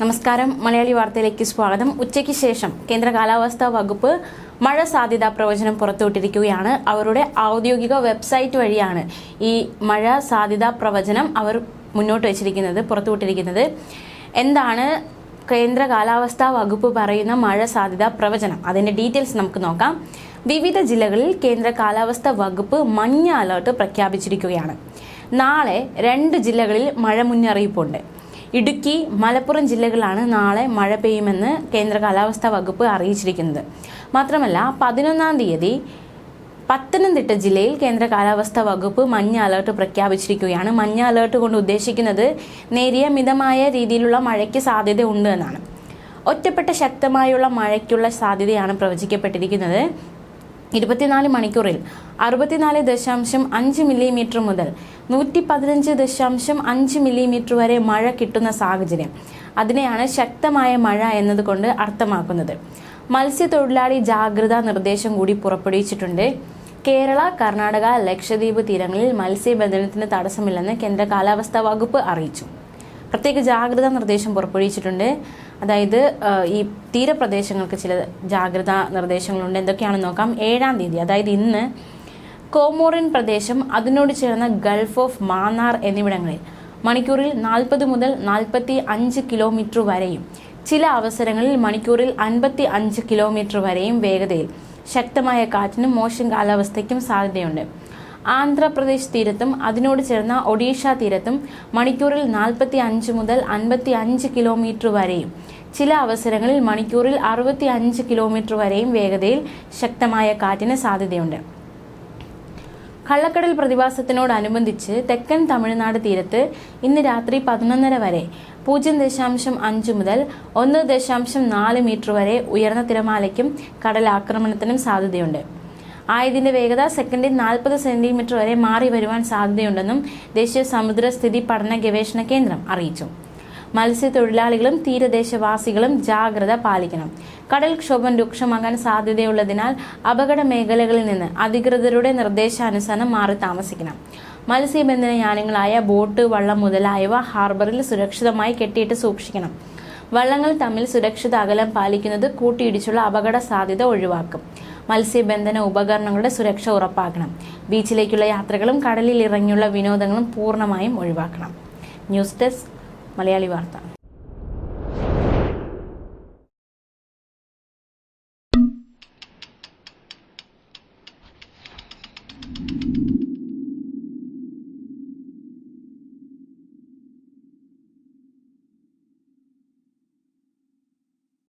നമസ്കാരം. മലയാളി വാർത്തയിലേക്ക് സ്വാഗതം. ഉച്ചയ്ക്ക് ശേഷം കേന്ദ്ര കാലാവസ്ഥാ വകുപ്പ് മഴ സാധ്യതാ പ്രവചനം പുറത്തുവിട്ടിരിക്കുകയാണ്. അവരുടെ ഔദ്യോഗിക വെബ്സൈറ്റ് വഴിയാണ് ഈ മഴ സാധ്യതാ പ്രവചനം അവർ മുന്നോട്ട് വെച്ചിരിക്കുന്നത് പുറത്തുവിട്ടിരിക്കുന്നത്. എന്താണ് കേന്ദ്ര കാലാവസ്ഥാ വകുപ്പ് പറയുന്ന മഴ സാധ്യതാ പ്രവചനം? അതിന്റെ ഡീറ്റെയിൽസ് നമുക്ക് നോക്കാം. വിവിധ ജില്ലകളിൽ കേന്ദ്ര കാലാവസ്ഥാ വകുപ്പ് മഞ്ഞ അലർട്ട് പ്രഖ്യാപിച്ചിരിക്കുകയാണ്. നാളെ രണ്ട് ജില്ലകളിൽ മഴ മുന്നറിയിപ്പുണ്ട്. ഇടുക്കി മലപ്പുറം ജില്ലകളിലാണ് നാളെ മഴ പെയ്യുമെന്ന് കേന്ദ്ര കാലാവസ്ഥാ വകുപ്പ് അറിയിച്ചിരിക്കുന്നത്. മാത്രമല്ല പതിനൊന്നാം തീയതി പത്തനംതിട്ട ജില്ലയിൽ കേന്ദ്ര കാലാവസ്ഥാ വകുപ്പ് മഞ്ഞ അലേർട്ട് പ്രഖ്യാപിച്ചിരിക്കുകയാണ്. മഞ്ഞ അലേർട്ട് കൊണ്ട് ഉദ്ദേശിക്കുന്നത് നേരിയ മിതമായ രീതിയിലുള്ള മഴയ്ക്ക് സാധ്യത ഉണ്ട് എന്നാണ്. ഒറ്റപ്പെട്ട ശക്തമായുള്ള മഴയ്ക്കുള്ള സാധ്യതയാണ് പ്രവചിക്കപ്പെട്ടിരിക്കുന്നത്. ഇരുപത്തിനാല് മണിക്കൂറിൽ അറുപത്തിനാല് ദശാംശം അഞ്ച് മില്ലിമീറ്റർ മുതൽ നൂറ്റി പതിനഞ്ച് ദശാംശം അഞ്ച് മില്ലിമീറ്റർ വരെ മഴ കിട്ടുന്ന സാഹചര്യം. അതിനെയാണ് ശക്തമായ മഴ എന്നതുകൊണ്ട് അർത്ഥമാക്കുന്നത്. മത്സ്യത്തൊഴിലാളി ജാഗ്രതാ നിർദ്ദേശം കൂടി പുറപ്പെടുവിച്ചിട്ടുണ്ട്. കേരള കർണാടക ലക്ഷദ്വീപ് തീരങ്ങളിൽ മത്സ്യബന്ധനത്തിന് തടസ്സമില്ലെന്ന് കേന്ദ്ര കാലാവസ്ഥാ വകുപ്പ് അറിയിച്ചു. പ്രത്യേക ജാഗ്രതാ നിർദ്ദേശം പുറപ്പെടുവിച്ചിട്ടുണ്ട്. അതായത് ഈ തീരപ്രദേശങ്ങൾക്ക് ചില ജാഗ്രതാ നിർദ്ദേശങ്ങളുണ്ട്. എന്തൊക്കെയാണെന്ന് നോക്കാം. ഏഴാം തീയതി അതായത് ഇന്ന് കോമോറിൻ പ്രദേശം അതിനോട് ചേർന്ന ഗൾഫ് ഓഫ് മാന്നാർ എന്നിവിടങ്ങളിൽ മണിക്കൂറിൽ നാൽപ്പത് മുതൽ നാൽപ്പത്തി അഞ്ച് കിലോമീറ്റർ വരെയും ചില അവസരങ്ങളിൽ മണിക്കൂറിൽ അൻപത്തി അഞ്ച് കിലോമീറ്റർ വരെയും വേഗതയിൽ ശക്തമായ കാറ്റിനും മോശം കാലാവസ്ഥയ്ക്കും സാധ്യതയുണ്ട്. ആന്ധ്രാപ്രദേശ് തീരത്തും അതിനോട് ചേർന്ന ഒഡീഷ തീരത്തും മണിക്കൂറിൽ നാൽപ്പത്തി അഞ്ച് മുതൽ അൻപത്തി അഞ്ച് കിലോമീറ്റർ വരെയും. ചില അവസരങ്ങളിൽ മണിക്കൂറിൽ അറുപത്തി അഞ്ച് കിലോമീറ്റർ വരെയും വേഗതയിൽ ശക്തമായ കാറ്റിന് സാധ്യതയുണ്ട്. കള്ളക്കടൽ പ്രതിഭാസത്തിനോടനുബന്ധിച്ച് തെക്കൻ തമിഴ്നാട് തീരത്ത് ഇന്ന് രാത്രി പതിനൊന്നര വരെ പൂജ്യം ദശാംശം അഞ്ച് മുതൽ ഒന്ന് ദശാംശം നാല് മീറ്റർ വരെ ഉയർന്ന തിരമാലയ്ക്കും കടലാക്രമണത്തിനും സാധ്യതയുണ്ട്. ആയതിന്റെ വേഗത സെക്കൻഡിൽ നാൽപ്പത് സെന്റിമീറ്റർ വരെ മാറി വരുവാൻ സാധ്യതയുണ്ടെന്നും ദേശീയ സമുദ്രസ്ഥിതി പഠന ഗവേഷണ കേന്ദ്രം അറിയിച്ചു. മത്സ്യത്തൊഴിലാളികളും തീരദേശവാസികളും ജാഗ്രത പാലിക്കണം. കടൽക്ഷോഭം രൂക്ഷമാകാൻ സാധ്യതയുള്ളതിനാൽ അപകട മേഖലകളിൽ നിന്ന് അധികൃതരുടെ നിർദ്ദേശാനുസരണം മാറി താമസിക്കണം. മത്സ്യബന്ധന യാനങ്ങളായ ബോട്ട് വള്ളം മുതലായവ ഹാർബറിൽ സുരക്ഷിതമായി കെട്ടിയിട്ട് സൂക്ഷിക്കണം. വള്ളങ്ങൾ തമ്മിൽ സുരക്ഷിത അകലം പാലിക്കുന്നത് കൂട്ടിയിടിച്ചുള്ള അപകട സാധ്യത ഒഴിവാക്കും. മത്സ്യബന്ധന ഉപകരണങ്ങളുടെ സുരക്ഷ ഉറപ്പാക്കണം. ബീച്ചിലേക്കുള്ള യാത്രകളും കടലിൽ ഇറങ്ങിയുള്ള വിനോദങ്ങളും പൂർണമായും ഒഴിവാക്കണം. ന്യൂസ് ഡെസ്ക് മലയാളി വാർത്ത.